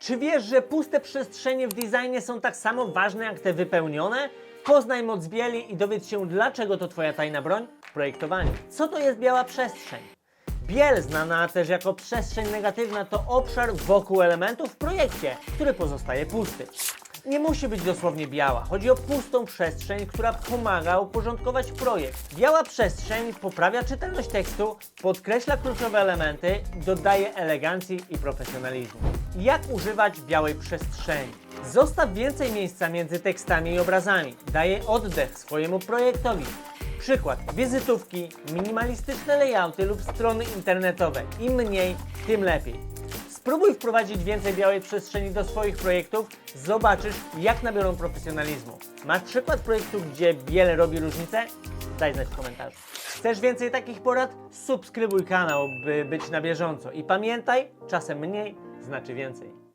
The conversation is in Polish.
Czy wiesz, że puste przestrzenie w designie są tak samo ważne jak te wypełnione? Poznaj moc bieli i dowiedz się, dlaczego to Twoja tajna broń w projektowaniu. Co to jest biała przestrzeń? Biel, znana też jako przestrzeń negatywna, to obszar wokół elementów w projekcie, który pozostaje pusty. Nie musi być dosłownie biała. Chodzi o pustą przestrzeń, która pomaga uporządkować projekt. Biała przestrzeń poprawia czytelność tekstu, podkreśla kluczowe elementy, dodaje elegancji i profesjonalizmu. Jak używać białej przestrzeni? Zostaw więcej miejsca między tekstami i obrazami. Daje oddech swojemu projektowi. Przykład. Wizytówki, minimalistyczne layouty lub strony internetowe. Im mniej, tym lepiej. Spróbuj wprowadzić więcej białej przestrzeni do swoich projektów, zobaczysz jak nabiorą profesjonalizmu. Masz przykład projektu, gdzie biel robi różnicę? Daj znać w komentarzu. Chcesz więcej takich porad? Subskrybuj kanał, by być na bieżąco. I pamiętaj, czasem mniej znaczy więcej.